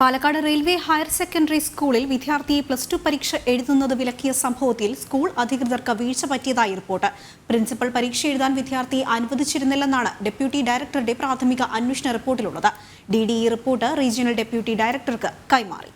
Palakkad railway higher secondary സ്കൂളിൽ വിദ്യാർത്ഥിയെ plus two പരീക്ഷ എഴുതുന്നത് വിലക്കിയ സംഭവത്തിൽ സ്കൂൾ അധികൃതർക്ക് വീഴ്ച പറ്റിയതായി റിപ്പോർട്ട്. പ്രിൻസിപ്പൽ പരീക്ഷ എഴുതാൻ വിദ്യാർത്ഥിയെ അനുവദിച്ചിരുന്നില്ലെന്നാണ് ഡെപ്യൂട്ടി ഡയറക്ടറുടെ പ്രാഥമിക അന്വേഷണ റിപ്പോർട്ടിലുള്ളത്. D D E report regional deputy ഡയറക്ടർക്ക് കൈമാറി.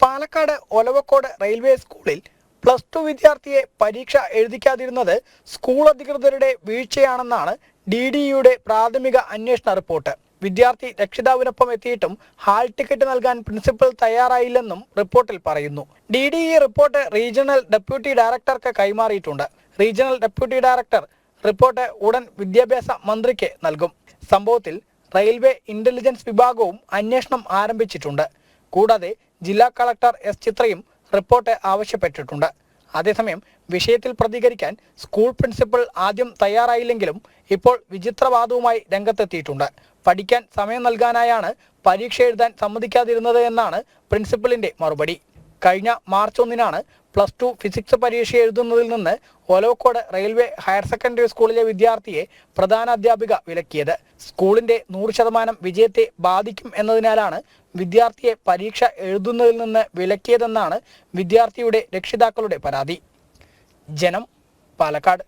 പാലക്കാട് ഒലവക്കോട് റെയിൽവേ സ്കൂളിൽ പ്ലസ് ടു വിദ്യാർത്ഥിയെ പരീക്ഷ എഴുതിക്കാതിരുന്നത് സ്കൂൾ അധികൃതരുടെ വീഴ്ചയാണെന്നാണ് ഡി ഡി യുടെ പ്രാഥമിക അന്വേഷണ റിപ്പോർട്ട്. വിദ്യാർത്ഥി രക്ഷിതാവിനൊപ്പം എത്തിയിട്ടും ഹാൾ ടിക്കറ്റ് നൽകാൻ പ്രിൻസിപ്പൽ തയ്യാറായില്ലെന്നും റിപ്പോർട്ടിൽ പറയുന്നു. D D E report regional deputy ഡയറക്ടർക്ക് കൈമാറിയിട്ടുണ്ട്. റീജിയണൽ ഡെപ്യൂട്ടി ഡയറക്ടർ റിപ്പോർട്ട് ഉടൻ വിദ്യാഭ്യാസ മന്ത്രിക്ക് നൽകും. സംഭവത്തിൽ റെയിൽവേ ഇന്റലിജൻസ് വിഭാഗവും അന്വേഷണം ആരംഭിച്ചിട്ടുണ്ട്. കൂടാതെ ജില്ലാ കളക്ടർ എസ് ചിത്രയും റിപ്പോർട്ട് ആവശ്യപ്പെട്ടിട്ടുണ്ട്. അതേസമയം വിഷയത്തിൽ പ്രതികരിക്കാൻ സ്കൂൾ പ്രിൻസിപ്പൽ ആദ്യം തയ്യാറായില്ലെങ്കിലും ഇപ്പോൾ വിചിത്രവാദവുമായി രംഗത്തെത്തിയിട്ടുണ്ട്. പഠിക്കാൻ സമയം നൽകാനായാണ് പരീക്ഷ എഴുതാൻ സമ്മതിക്കാതിരുന്നത് എന്നാണ് പ്രിൻസിപ്പലിന്റെ മറുപടി. കഴിഞ്ഞ മാർച്ച് ഒന്നിനാണ് പ്ലസ് ടു ഫിസിക്സ് പരീക്ഷ എഴുതുന്നതിൽ നിന്ന് ഒലവക്കോട് റെയിൽവേ ഹയർ സെക്കൻഡറി സ്കൂളിലെ വിദ്യാർത്ഥിയെ പ്രധാന അധ്യാപിക വിലക്കിയത്. സ്കൂളിന്റെ നൂറ് ശതമാനം വിജയത്തെ ബാധിക്കും എന്നതിനാലാണ് വിദ്യാർത്ഥിയെ പരീക്ഷ എഴുതുന്നതിൽ നിന്ന് വിലക്കിയതെന്നാണ് വിദ്യാർത്ഥിയുടെ രക്ഷിതാക്കളുടെ പരാതി. ജനം പാലക്കാട്.